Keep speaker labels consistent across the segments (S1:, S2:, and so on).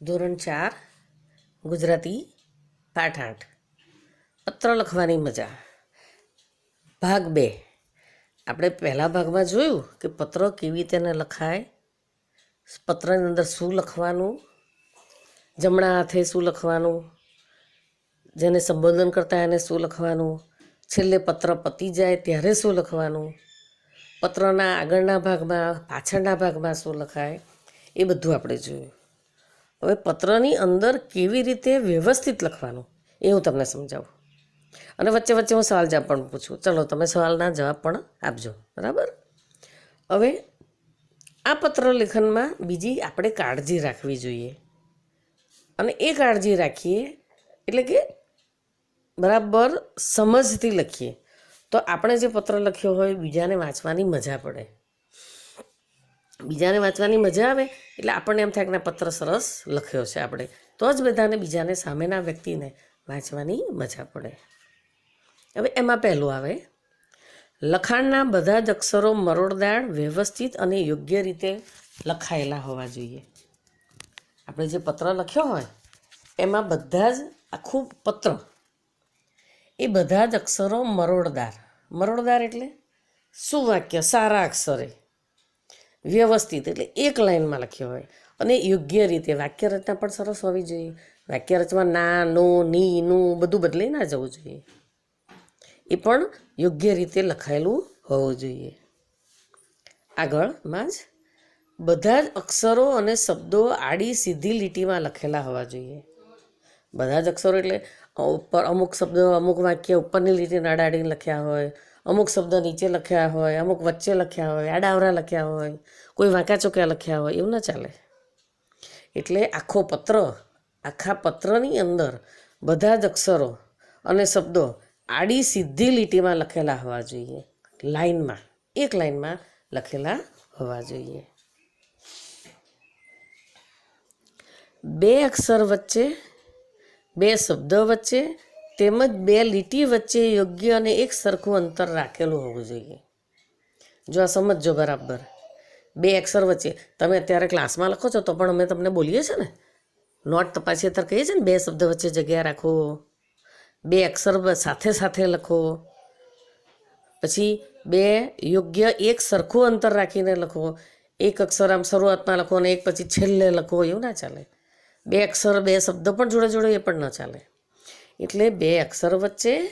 S1: ધોરણ ચાર, ગુજરાતી પાઠ આઠ પત્ર લખવાની મજા. ભાગ બે. આપણે પહેલા ભાગમાં જોયું કે પત્ર કેવી રીતે લખાય, પત્રની અંદર શું લખવાનું, જમણા હાથે શું લખવાનું, જેને સંબોધન કરતા એને શું લખવાનું, છેલ્લે પત્ર પતી જાય ત્યારે શું લખવાનું, પત્રના આગળના ભાગમાં પાછળના ભાગમાં શું લખાય, એ બધું આપણે જોયું. હવે પત્રની અંદર કેવી રીતે વ્યવસ્થિત લખવાનું, એ હું તમને સમજાવું. અને વચ્ચે વચ્ચે હું સવાલ જવાબ પણ પૂછું, ચલો તમે સવાલના જવાબ પણ આપજો, બરાબર? હવે આ પત્ર લેખનમાં બીજી આપણે કાળજી રાખવી જોઈએ. અને એ કાળજી રાખીએ એટલે કે બરાબર સમજથી લખીએ. તો આપણે જે પત્ર લખ્યો હોય, બીજાને વાંચવાની મજા પડે. બીજાને વાંચવાની મજા આવે, એટલે આપણને એમ થાય કે પત્ર સરસ લખ્યો છે આપણે. તો જ બધાને બીજાને સામેના વ્યક્તિને વાંચવાની મજા પડે. હવે એમાં પહેલું આવે, લખાણના બધા જ અક્ષરો મરોડદાર વ્યવસ્થિત અને યોગ્ય રીતે લખાયેલા હોવા જોઈએ. આપણે જે પત્ર લખ્યો હોય, એમાં બધા જ આખું પત્ર, એ બધા જ અક્ષરો મરોડદાર મરોડદાર એટલે સુવાક્ય સારા અક્ષરે. વ્યવસ્થિત એટલે એક લાઇનમાં લખ્યો હોય. અને યોગ્ય રીતે વાક્ય રચના પણ સરસ હોવી જોઈએ. વાક્ય રચના ના, નો, ની, નું બધું બદલાઈ ના જવું જોઈએ. એ પણ યોગ્ય રીતે લખાયેલું હોવું જોઈએ. આગળમાં જ બધા જ અક્ષરો અને શબ્દો આડી સીધી લીટીમાં લખેલા હોવા જોઈએ. બધા જ અક્ષરો એટલે ઉપર અમુક શબ્દો, અમુક વાક્ય ઉપરની લીટી અડાડીને લખ્યા હોય. અમુક શબ્દ નીચે લખ્યા હોય, અમુક વચ્ચે લખ્યા હોય આડાવરા લખ્યા હોય, કોઈ વાંકા ચોક્યા લખ્યા હોય, એવું ના ચાલે. એટલે આખો પત્ર, આખા પત્રની અંદર બધા જ અક્ષરો અને શબ્દો આડી સીધી લીટીમાં લખેલા હોવા જોઈએ. લાઈનમાં એક લાઈનમાં લખેલા હોવા જોઈએ. બે અક્ષર વચ્ચે, બે શબ્દ વચ્ચે તેમજ બે લીટી વચ્ચે યોગ્ય અને એક સરખું અંતર રાખેલું હોવું જોઈએ. જો આ સમજજો બરાબર. બે અક્ષર વચ્ચે. તમે અત્યારે ક્લાસમાં લખો છો તો પણ અમે તમને બોલીએ છીએ ને? નોટ તપાસીએ ત્યારે કહીએ છીએ ને, બે શબ્દ વચ્ચે જગ્યા રાખો. બે અક્ષર સાથે સાથે લખો. પછી બે યોગ્ય એક સરખું અંતર રાખીને લખો. એક અક્ષર આમ શરૂઆતમાં લખો અને એક પછી છેલ્લે લખો, એવું ના ચાલે. બે અક્ષર, બે શબ્દ પણ જોડે જોડે એ પણ ન ચાલે. એટલે બે અક્ષર વચ્ચે,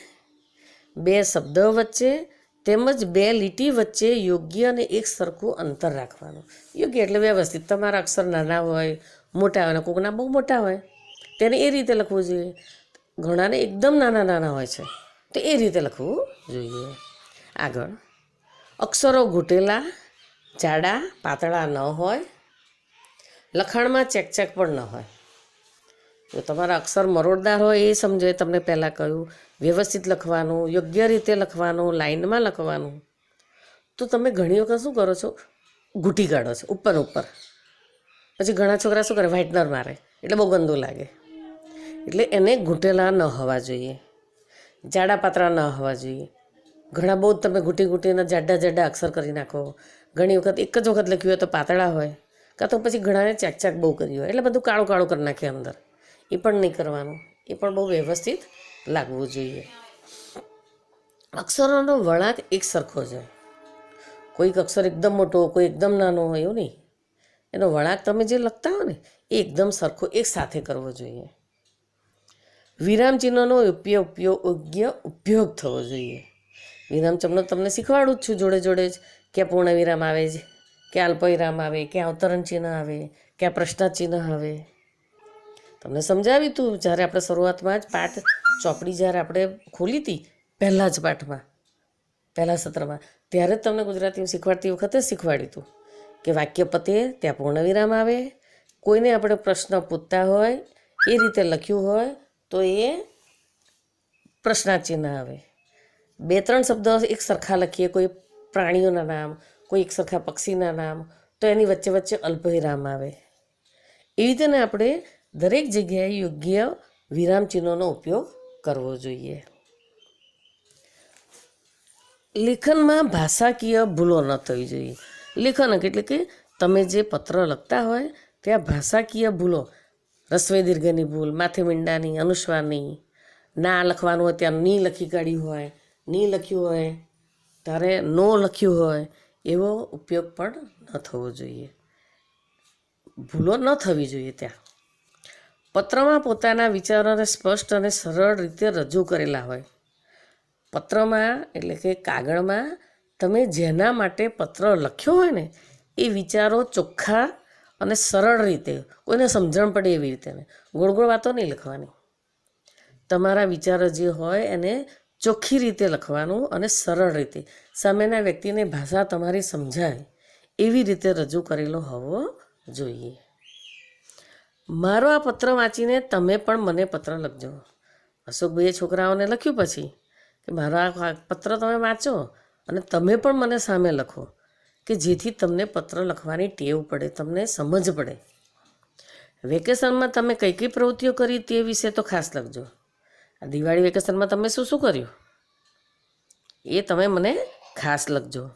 S1: બે શબ્દ વચ્ચે, તેમજ બે લીટી વચ્ચે યોગ્ય અને એક સરખું અંતર રાખવાનું. યોગ્ય એટલે વ્યવસ્થિત. તમારા અક્ષર નાના હોય, મોટા હોય, અને કોકના બહુ મોટા હોય, તેને એ રીતે લખવું જોઈએ. ઘણાને એકદમ નાના નાના હોય છે, તો એ રીતે લખવું જોઈએ. આગળ. અક્ષરો ઘૂંટેલા, જાડા, પાતળા ન હોય, લખાણમાં ચેકચેક પણ ન હોય. જો તમારા અક્ષર મરોડદાર હોય એ સમજો, એ તમને પહેલાં કહ્યું. વ્યવસ્થિત લખવાનું, યોગ્ય રીતે લખવાનું, લાઇનમાં લખવાનું. તો તમે ઘણી વખત શું કરો છો? ઘૂંટી કાઢો છો, ઉપર ઉપર. પછી ઘણા છોકરા શું કરે? વ્હાઇટનર મારે. એટલે બહુ ગંદુ લાગે. એટલે એને ઘૂંટેલા ન હોવા જોઈએ. જાડા પાતળા ન હોવા જોઈએ. ઘણા બહુ તમે ઘૂંટી ઘૂંટીને જાડા જાડા અક્ષર કરી નાખો. ઘણી વખત એક જ વખત લખ્યું હોય તો પાતળા હોય. કાં તો પછી ઘણાને ચાક ચાક બહુ કર્યું હોય. એટલે બધું કાળું કાળું કરી નાખે અંદર. એ પણ નહીં કરવાનું. એ પણ બહુ વ્યવસ્થિત લાગવું જોઈએ. અક્ષરોનો વળાંક એક સરખો છે. કોઈક અક્ષર એકદમ મોટો, કોઈ એકદમ નાનો હોય એવું નહીં. એનો વળાંક તમે જે લખતા હો ને, એ એકદમ સરખો એક સાથે કરવો જોઈએ. વિરામ ચિહ્નનો ઉપયોગ યોગ્ય ઉપયોગ થવો જોઈએ. વિરામચિહ્નો તમને શીખવાડું જ છું જોડે જોડે જ. ક્યાં પૂર્ણ વિરામ આવે છે, ક્યાં અલ્પવિરામ આવે, ક્યાં અવતરણ ચિહ્ન આવે, ક્યાં પ્રશ્ન ચિહ્ન આવે. તમને સમજાવ્યું હતું જ્યારે આપણે શરૂઆતમાં જ પાઠ ચોપડી જ્યારે આપણે ખોલી હતી, પહેલાં જ પાઠમાં, પહેલાં સત્રમાં, ત્યારે જ તમને ગુજરાતી શીખવાડતી વખતે શીખવાડ્યું હતું કે વાક્ય પતે ત્યાં પૂર્ણવિરામ આવે, કોઈને આપણે પ્રશ્ન પૂછતા હોય, એ રીતે લખ્યું હોય, તો એ પ્રશ્નાચિહ્ન આવે. બે ત્રણ શબ્દ એક સરખા લખીએ, કોઈ પ્રાણીઓના નામ, કોઈ એક સરખા પક્ષીના નામ, તો એની વચ્ચે વચ્ચે અલ્પવિરામ આવે. એવી રીતે આપણે દરેક જગ્યાએ યોગ્ય વિરામ ચિહ્નોનો ઉપયોગ કરવો જોઈએ. લેખનમાં ભાષાકીય ભૂલો ન થવી જોઈએ. લેખન એટલે કે તમે જે પત્ર લખતા હોય ત્યાં ભાષાકીય ભૂલો. રસવે દીર્ઘની ભૂલ માથે મીંડાની અનુસ્વારની. ના લખવાનું હોય ત્યાં ની લખી કાઢ્યું હોય, ની લખ્યું હોય, ત્યારે નો લખ્યું હોય, એવો ઉપયોગ પણ ન થવો જોઈએ. ભૂલો ન થવી જોઈએ ત્યાં. પત્રમાં પોતાના વિચારોને સ્પષ્ટ અને સરળ રીતે રજૂ કરેલા હોય. પત્રમાં એટલે કે કાગળમાં તમે જેના માટે પત્ર લખ્યો હોય ને, એ વિચારો ચોખ્ખા અને સરળ રીતે, કોઈને સમજણ પડે એવી રીતે ગોળ ગોળ વાતો નહીં લખવાની. તમારા વિચારો જે હોય એને ચોખ્ખી રીતે લખવાનું અને સરળ રીતે. સામેના વ્યક્તિને ભાષા તમારી સમજાય એવી રીતે રજૂ કરેલો હોવો જોઈએ. મારો આ પત્ર વાંચીને તમે પણ મને પત્ર લખજો. અશોકભાઈએ છોકરાઓને લખ્યું પછી કે મારો આ પત્ર તમે વાંચો અને તમે પણ મને સામે લખો કે જેથી તમને પત્ર લખવાની ટેવ પડે, તમને સમજ પડે. વેકેશનમાં તમે કઈ કઈ પ્રવૃત્તિઓ કરી તે વિશે તો ખાસ લખજો. આ દિવાળી વેકેશનમાં તમે શું શું કર્યું? એ તમે મને ખાસ લખજો.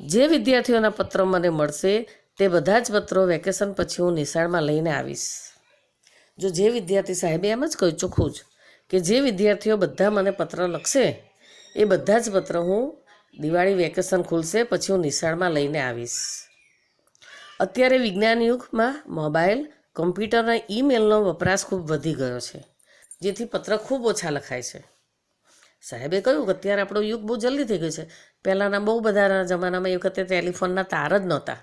S1: જે વિદ્યાર્થીઓના પત્ર મને મળશે તે બધા જ પત્રો વેકેશન પછી હું નિશાળમાં લઈને આવીશ. જો જે વિદ્યાર્થી સાહેબે એમ જ કહ્યું, ચોખ્ખું જ, કે જે વિદ્યાર્થીઓ બધા મને પત્ર લખશે, એ બધા જ પત્ર હું દિવાળી વેકેશન ખુલશે પછી હું નિશાળમાં લઈને આવીશ. અત્યારે વિજ્ઞાન યુગમાં મોબાઈલ કમ્પ્યુટર અને ઈમેલનો વપરાશ ખૂબ વધી ગયો છે, જેથી પત્ર ખૂબ ઓછા લખાય છે. સાહેબે કહ્યું કે અત્યારે આપણો યુગ બહુ જલ્દી થઈ ગયો છે. પહેલાંના બહુ બધાના જમાનામાં એ વખતે ટેલિફોનના તાર જ નહોતા.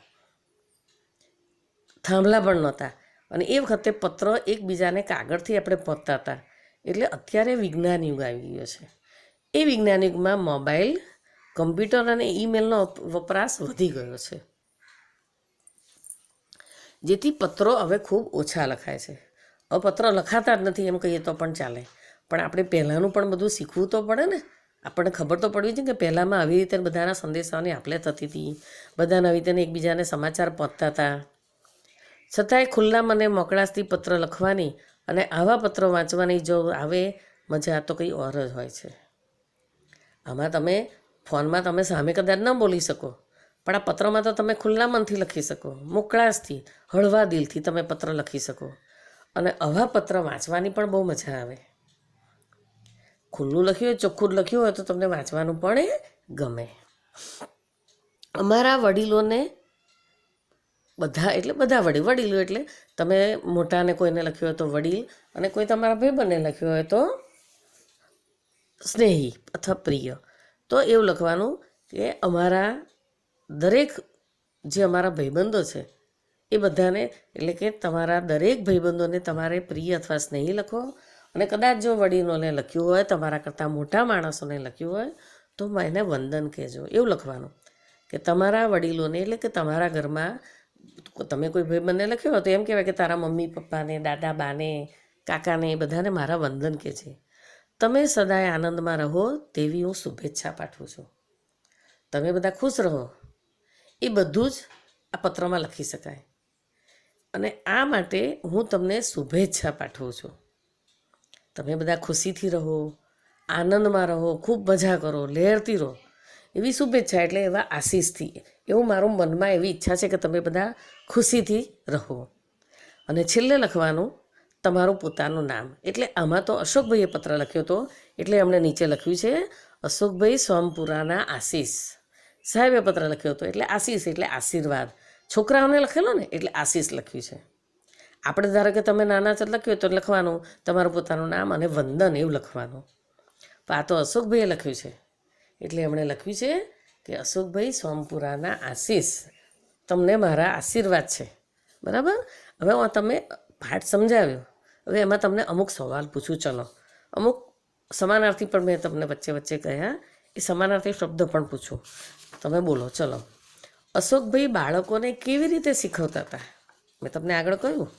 S1: થાંભલા પણ નહોતા. અને એ વખતે પત્ર એકબીજાને કાગળથી આપણે પહોંચતા હતા એટલે અત્યારે વિજ્ઞાન યુગ આવી ગયો છે. એ વિજ્ઞાન યુગમાં મોબાઈલ, કમ્પ્યુટર અને ઈમેલનો વપરાશ વધી ગયો છે. જેથી પત્રો હવે ખૂબ ઓછા લખાય છે. હવે પત્ર લખાતા જ નથી, એમ કહીએ તો પણ ચાલે. પણ આપણે પહેલાંનું પણ બધું શીખવું તો પડે ને. આપણને ખબર તો પડવી છે કે પહેલાંમાં આવી રીતે બધાના સંદેશાઓની આપલે થતી હતી. બધાને આવી રીતે એકબીજાને સમાચાર પહોંચતા હતા છતાંય ખુલ્લા મને મોકળાશથી પત્ર લખવાની અને આવા પત્રો વાંચવાની જો આવે, મજા તો કંઈ ઓર જ હોય છે. આમાં તમે ફોનમાં તમે સામે કદાચ ન બોલી શકો, પણ આ પત્રમાં તો તમે ખુલ્લા મનથી લખી શકો. મોકળાશથી, હળવા દિલથી તમે પત્ર લખી શકો. અને આવા પત્ર વાંચવાની પણ બહુ મજા આવે. ખુલ્લું લખ્યું હોય, ચોખ્ખું લખ્યું હોય તો તમને વાંચવાનું પણ ગમે. અમારા વડીલોને બધા, એટલે બધા વડીલ, વડીલો, એટલે તમે મોટાને કોઈને લખ્યું હોય તો વડીલ અને કોઈ તમારા ભાઈબંધને લખ્યું હોય તો સ્નેહી અથવા પ્રિય. તો એવું લખવાનું કે અમારા દરેક જે અમારા ભાઈબંધો છે, એ બધાને એટલે કે તમારા દરેક ભાઈબંધોને તમારે પ્રિય અથવા સ્નેહી લખો અને કદાચ જો વડીલોને લખ્યું હોય, તમારા કરતાં મોટા માણસોને લખ્યું હોય, તો એને વંદન કહેજો. એવું લખવાનું કે તમારા વડીલોને એટલે કે તમારા ઘરમાં તમે કોઈ ભાઈબંધને લખ્યું લખ્યો તો એમ કહેવાય કે તારા મમ્મી, પપ્પાને, દાદા, બાને, કાકાને, એ બધાને મારા વંદન કે છે. તમે સદાય આનંદમાં રહો તેવી હું શુભેચ્છા પાઠવું છું. તમે બધા ખુશ રહો. એ બધું જ આ પત્રમાં લખી શકાય. અને આ માટે હું તમને શુભેચ્છા પાઠવું છું. તમે બધા ખુશીથી રહો, આનંદમાં રહો, ખૂબ મજા કરો લહેરતી રહો એવી શુભેચ્છા એટલે એવા આશીષથી એવું મારું મનમાં એવી ઈચ્છા છે કે તમે બધા ખુશીથી રહો. અને છેલ્લે લખવાનું, તમારું પોતાનું નામ. એટલે આમાં તો અશોકભાઈએ પત્ર લખ્યો હતો એટલે એમણે નીચે લખ્યું છે, અશોકભાઈ સોમપુરાના આશીષ. સાહેબે પત્ર લખ્યો હતો, એટલે આશીષ, એટલે આશીર્વાદ. છોકરાઓને લખેલો ને, એટલે આશીષ લખ્યું છે. આપણે ધારો કે તમે નાના ચર લખ્યું તો લખવાનું, તમારું પોતાનું નામ અને વંદન એવું લખવાનું. આ તો અશોકભાઈએ લખ્યું છે. એટલે એમણે લખ્યું છે કે અશોકભાઈ સોમપુરાના આશીષ. તમને મારા આશીર્વાદ છે. બરાબર? હવે હું તમે પાઠ સમજાવ્યો. હવે એમાં તમને અમુક સવાલ પૂછું. ચલો. અમુક સમાનાર્થી પણ મેં તમને વચ્ચે વચ્ચે કહ્યા. એ સમાનાર્થી શબ્દ પણ પૂછું. તમે બોલો. ચલો. અશોકભાઈ બાળકોને કેવી રીતે શીખવતા હતા? મેં તમને આગળ કહ્યું.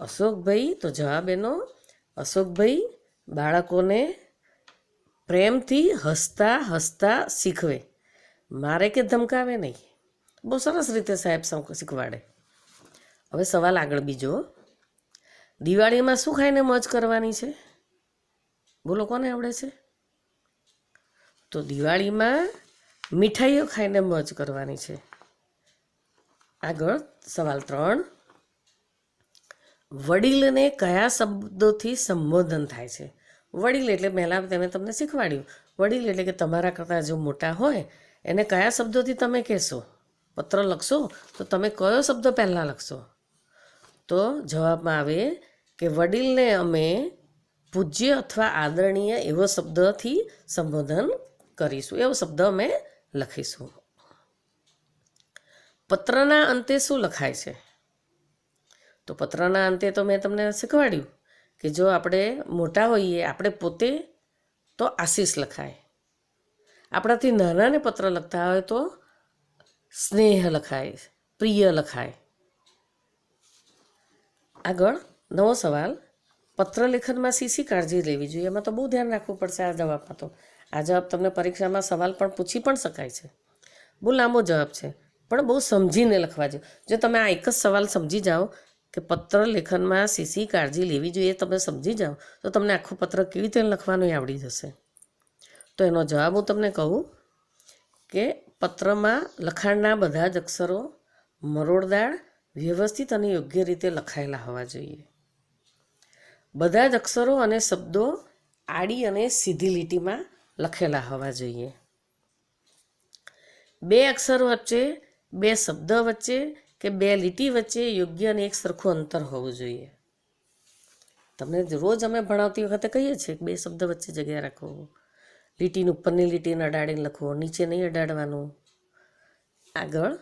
S1: અશોકભાઈ, તો જવાબ એનો. અશોકભાઈ બાળકોને પ્રેમથી હસતા હસતા શીખવે. મારે કે ધમકાવે નહીં. બહુ સરસ રીતે સાહેબ શીખવાડે. હવે સવાલ આગળ બીજો. દિવાળીમાં શું ખાઈને મોજ કરવાની છે? બોલો કોને આવડે છે? તો દિવાળીમાં મીઠાઈઓ ખાઈને મોજ કરવાની છે. આગળ સવાલ ત્રણ. વડીલને કયા શબ્દોથી સંબોધન થાય છે? વડીલ એટલે પહેલાં તેને તમને શીખવાડ્યું. વડીલ એટલે કે તમારા કરતાં જો મોટા હોય, એને કયા શબ્દોથી તમે કહેશો? પત્ર લખશો? તો તમે કયો શબ્દ પહેલાં લખશો? તો જવાબમાં આવે કે વડીલને અમે પૂજ્ય અથવા આદરણીય એવો શબ્દથી સંબોધન કરીશું. એવો શબ્દ અમે લખીશું. પત્રના અંતે શું લખાય છે? તો પત્રના અંતે તો મેં તમને શીખવાડ્યું. કે જો આપણે મોટા હોઈએ, આપણે પોતે તો આશીષ લખાય. આપણાથી નાનાને પત્ર લખતા હોય તો સ્નેહ લખાય, પ્રિય લખાય. આગળ નવો સવાલ. પત્ર લેખનમાં શી શી કાળજી લેવી જોઈએ? એમાં તો બહુ ધ્યાન રાખવું પડશે આ જવાબમાં તો. આ જવાબ તમને પરીક્ષામાં સવાલ પણ પૂછી પણ શકાય છે. બહુ લાંબો જવાબ છે. પણ બહુ સમજીને લખવા જોઈએ જો તમે આ એક જ સવાલ સમજી જાઓ કે પત્ર લેખનમાં શી કાળજી લેવી જોઈએ, તમે સમજી જાઓ, તો તમને આખું પત્ર કેવી રીતે લખવાનું આવડી જશે. તો એનો જવાબ હું તમને કહું કે પત્રમાં લખાણના બધા જ અક્ષરો મરોડદાર વ્યવસ્થિત અને યોગ્ય રીતે લખાયેલા હોવા જોઈએ. બધા જ અક્ષરો અને શબ્દો આડી અને સીધી લીટીમાં લખેલા હોવા જોઈએ. બે અક્ષર વચ્ચે બે શબ્દ વચ્ચે કે બે લીટી વચ્ચે યોગ્ય અને એક સરખું અંતર હોવું જોઈએ. તમને રોજ અમે ભણાવતી વખતે કહીએ છીએ બે શબ્દ વચ્ચે જગ્યા રાખો. લીટીની ઉપરની લીટીને અડાડીને લખો, નીચે નહીં અડાડવાનું. આગળ,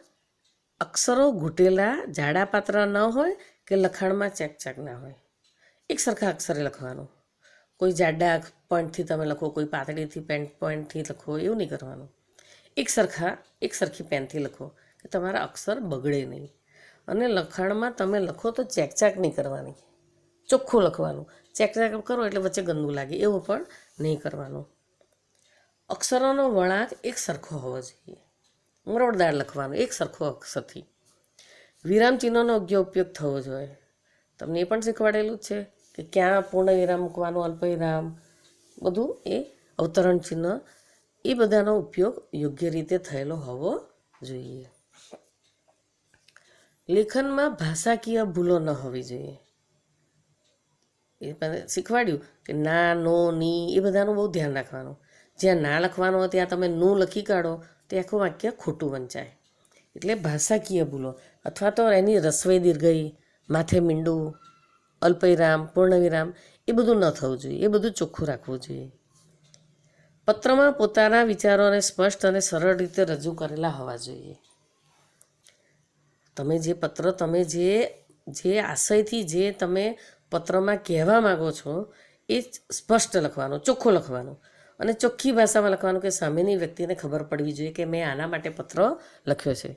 S1: અક્ષરો ઘૂંટેલા જાડા પાત્ર ન હોય કે લખાણમાં ચેકચાક ના હોય. એક સરખા અક્ષરે લખવાનું. કોઈ જાડા પોઈન્ટથી તમે લખો, કોઈ પાતળીથી પેન પોઈન્ટથી લખો, એવું નહીં કરવાનું. એક સરખા, એક સરખી પેનથી લખો. કે તમારા અક્ષર બગડે નહીં. અને લખાણમાં તમે લખો તો ચેકચાક નહીં કરવાની. ચોખ્ખું લખવાનું. ચેકચાક કરો એટલે વચ્ચે ગંદુ લાગે. એવું પણ નહીં કરવાનું. અક્ષરોનો વળાંક એક સરખો હોવો જોઈએ. મરોડદાર લખવાનું એક સરખો અક્ષરથી. વિરામ ચિહ્નોનો યોગ્ય ઉપયોગ થવો જોઈએ. તમને એ પણ શીખવાડેલું જ છે કે ક્યાં પૂર્ણ વિરામ મૂકવાનું અલ્પવિરામ બધું એ અવતરણ ચિહ્ન એ બધાનો ઉપયોગ યોગ્ય રીતે થયેલો હોવો જોઈએ. લેખનમાં ભાષાકીય ભૂલો ન હોવી જોઈએ. એ પણ શીખવાડ્યું કે ના, નો, ની, એ બધાનું બહુ ધ્યાન રાખવાનું. જ્યાં ના લખવાનું ત્યાં તમે નું લખી કાઢો, તે આખું વાક્ય ખોટું વંચાય. એટલે ભાષાકીય ભૂલો, અથવા તો એની રસવઈ દીર્ઘઈ, માથે મીંડું, અલ્પવિરામ, પૂર્ણવિરામ, એ બધું ન થવું જોઈએ. એ બધું ચોખ્ખું રાખવું જોઈએ. પત્રમાં પોતાના વિચારોને સ્પષ્ટ અને સરળ રીતે રજૂ કરેલા હોવા જોઈએ. તમે જે પત્ર, તમે જે જે આશયથી જે તમે પત્રમાં કહેવા માગો છો, એ સ્પષ્ટ લખવાનો, ચોખ્ખો લખવાનો. અને ચોખ્ખી ભાષામાં લખવાનું કે સામેની વ્યક્તિને ખબર પડવી જોઈએ કે મેં આના માટે પત્ર લખ્યો છે.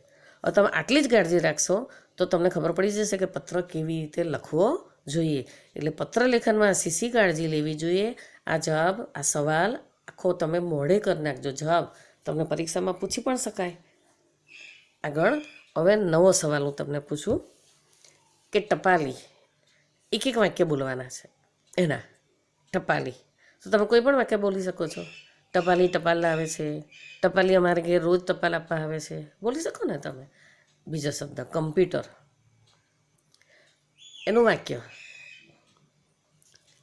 S1: હવે તમે આટલી જ કાળજી રાખશો, તો તમને ખબર પડી જશે કે પત્ર કેવી રીતે લખવો જોઈએ. એટલે પત્ર લેખનમાં સીસી કાળજી લેવી જોઈએ. આ જવાબ, આ સવાલ આખો તમે મોઢે કરી નાખજો. જવાબ તમને પરીક્ષામાં પૂછી પણ શકાય. આગળ હવે નવો સવાલ હું તમને પૂછું કે ટપાલી એક એક વાક્ય બોલવાના છે. એના, ટપાલી. તો તમે કોઈ પણ વાક્ય બોલી શકો છો. ટપાલી ટપાલ લાવે છે. ટપાલી અમારે ઘેર રોજ ટપાલ આપવા આવે છે. બોલી શકો ને તમે? બીજો શબ્દ, કમ્પ્યુટર. એનું વાક્ય,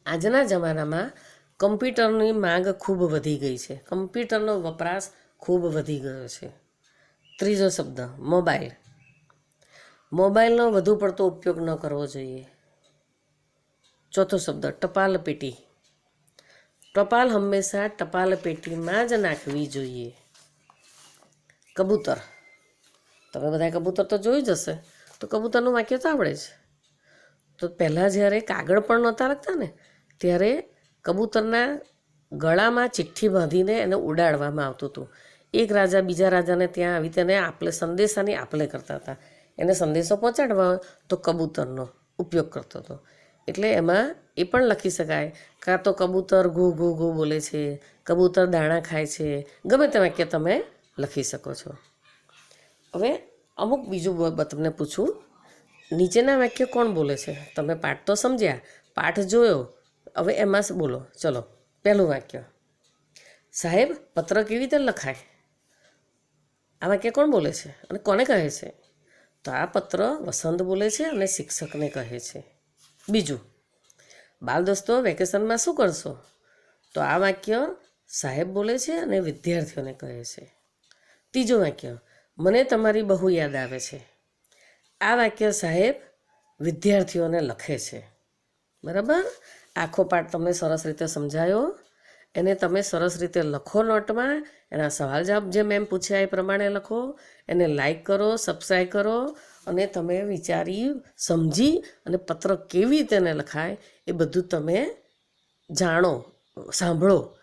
S1: આજના જમાનામાં કમ્પ્યુટરની માંગ ખૂબ વધી ગઈ છે. કમ્પ્યુટરનો વપરાશ ખૂબ વધી ગયો છે. ત્રીજો શબ્દ, મોબાઈલ. મોબાઈલનો વધુ પડતો ઉપયોગ ન કરવો જોઈએ. ચોથો શબ્દ, ટપાલ પેટી. ટપાલ હંમેશા ટપાલ પેટીમાં જ નાખવી જોઈએ. કબૂતર. તમે બધા કબૂતર તો જોઈ જ હશે. તો કબૂતરનું વાક્ય તો આવડે છે તો પહેલાં જ્યારે કાગળ પણ નહોતા લખતા ને, ત્યારે કબૂતરના ગળામાં ચિઠ્ઠી બાંધીને એને ઉડાડવામાં આવતું હતું. એક રાજા બીજા રાજાને ત્યાં આવી તેને આપલે સંદેશાની આપલે કરતા હતા. એને સંદેશો પહોંચાડવા તો કબૂતરનો ઉપયોગ કરતો હતો. એટલે એમાં એ પણ લખી શકાય કાં તો કબૂતર ઘૂ ઘૂ ઘૂ બોલે છે, કબૂતર દાણા ખાય છે, ગમે તે વાક્ય તમે લખી શકો છો. હવે અમુક બીજું તમને પૂછું, નીચેના વાક્ય કોણ બોલે છે? તમે પાઠ તો સમજ્યા, પાઠ જોયો, હવે એમાં બોલો, ચલો, પહેલું વાક્ય. સાહેબ, પત્ર કેવી રીતે લખાય? આ વાક્ય કોણ બોલે છે? અને કોને કહે છે? તો આ પત્ર વસંત બોલે છે અને શિક્ષકને કહે છે. બીજું બાલ દોસ્તો વેકેશનમાં શું કરશો? તો આ વાક્ય સાહેબ બોલે છે અને વિદ્યાર્થીઓને કહે છે. ત્રીજું વાક્ય, મને તમારી બહુ યાદ આવે છે. આ વાક્ય સાહેબ વિદ્યાર્થીઓને લખે છે. બરાબર? આખો પાઠ તમને સરસ રીતે સમજાયો. એને તમે સરસ રીતે લખો નોટમાં, એના સવાલ જવાબ જે મેમ પૂછ્યા એ પ્રમાણે લખો, એને લાઈક કરો સબસ્ક્રાઈબ કરો અને તમે વિચારી, સમજી અને પત્ર કેવી રીતે એને લખાય એ બધું તમે જાણો, સાંભળો.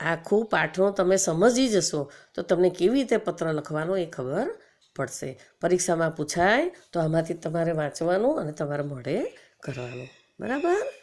S1: આખું પાઠનું તમે સમજી જશો તો તમને કેવી રીતે પત્ર લખવાનો એ ખબર પડશે. પરીક્ષામાં પૂછાય તો આમાંથી તમારે વાંચવાનું અને તમારે મોઢે કરવાનું. બરાબર?